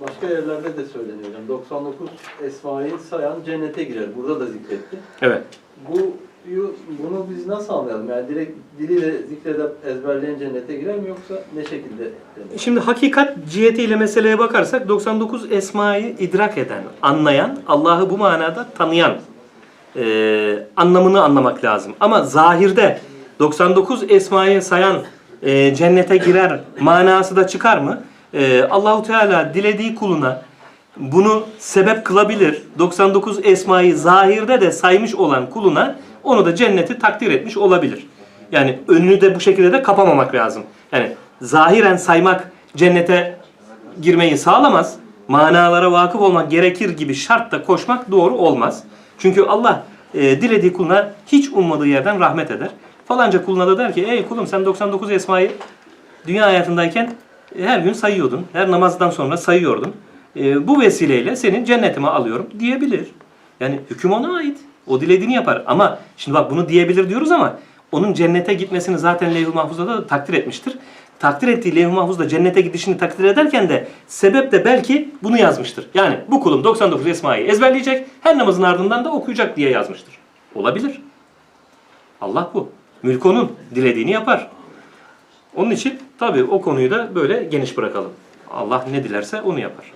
başka yerlerde de söyleniyor hocam. 99 esmayı sayan cennete girer. Burada da zikretti. Evet. Bu bunu biz nasıl anlayalım? Yani direkt diliyle zikredip ezberleyen cennete girer mi yoksa ne şekilde? Şimdi hakikat cihetiyle meseleye bakarsak 99 esmayı idrak eden, anlayan, Allah'ı bu manada tanıyan e, anlamını anlamak lazım. Ama zahirde 99 esmayı sayan e, cennete girer manası da çıkar mı? E, Allahu Teala dilediği kuluna bunu sebep kılabilir. 99 esmayı zahirde de saymış olan kuluna onu da cenneti takdir etmiş olabilir. Yani önünü de bu şekilde de kapamamak lazım. Yani zahiren saymak cennete girmeyi sağlamaz. Manalara vakıf olmak gerekir gibi şartta koşmak doğru olmaz. Çünkü Allah e, dilediği kuluna hiç ummadığı yerden rahmet eder. Falanca kuluna da der ki ey kulum sen 99 esmayı dünya hayatındayken her gün sayıyordun. Her namazdan sonra sayıyordun. E, bu vesileyle senin cennetime alıyorum diyebilir. Yani hüküm ona ait. O dilediğini yapar. Ama şimdi bak bunu diyebilir diyoruz ama onun cennete gitmesini zaten Levh-i Mahfuz'da da takdir etmiştir. Takdir ettiği Levh-i Mahfuz'da cennete gidişini takdir ederken de sebep de belki bunu yazmıştır. Yani bu kulum 99 esmayı ezberleyecek, her namazın ardından da okuyacak diye yazmıştır. Olabilir. Allah bu. Mülk onun. Dilediğini yapar. Onun için tabii o konuyu da böyle geniş bırakalım. Allah ne dilerse onu yapar.